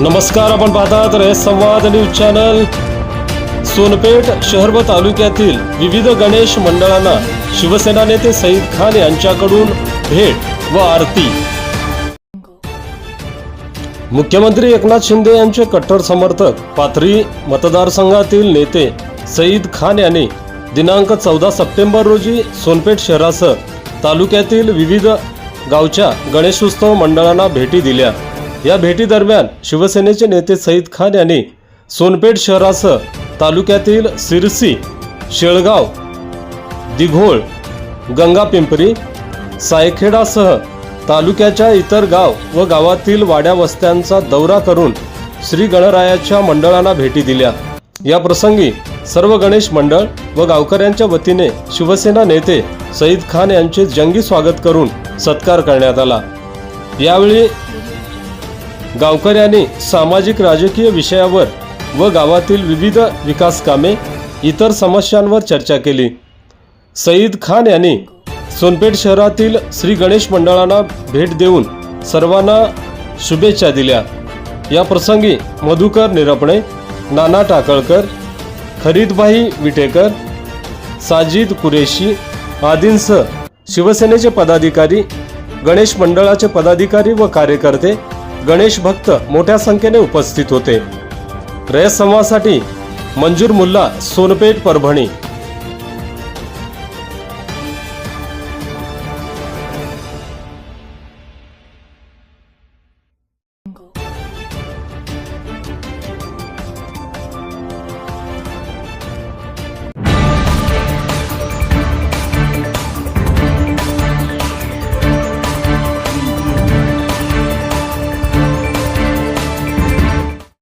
नमस्कार आपण पाहतात रे संवाद न्यूज चॅनल. सोनपेठ शहर व तालुक्यातील विविध गणेश मंडळांना शिवसेना नेते सईद खान यांच्याकडून भेट व आरती. मुख्यमंत्री एकनाथ शिंदे यांचे कट्टर समर्थक पाथरी मतदारसंघातील नेते सईद खान यांनी दिनांक चौदा सप्टेंबर रोजी सोनपेठ शहरासह तालुक्यातील विविध गावच्या गणेशोत्सव मंडळांना भेटी दिल्या. या भेटीदरम्यान शिवसेनेचे नेते सईद खान यांनी सोनपेठ शहरासह तालुक्यातील सिरसी शेळगाव दिघोळ गंगापिंपरी सायखेडासह तालुक्याच्या इतर गाव व गावातील वाड्या वस्त्यांचा दौरा करून श्री गणरायाच्या मंडळांना भेटी दिल्या. या प्रसंगी सर्व गणेश मंडळ व गावकऱ्यांच्या वतीने शिवसेना नेते सईद खान यांचे जंगी स्वागत करून सत्कार करण्यात आला. यावेळी गावकऱ्यांनी सामाजिक राजकीय विषयावर व गावातील विविध विकास कामे इतर समस्यांवर चर्चा केली. सईद खान यांनी सोनपेठ शहरातील श्री गणेश मंडळांना भेट देऊन सर्वांना शुभेच्छा दिल्या. या प्रसंगी मधुकर निरपणे नाना टाकळकर खरीदभाई विटेकर साजिद कुरेशी आदींसह शिवसेनेचे पदाधिकारी गणेश मंडळाचे पदाधिकारी व कार्यकर्ते गणेश भक्त मोठ्या संख्येने उपस्थित होते. रयत संवादसाठी मंजूर मुल्ला सोनपेठ परभणी.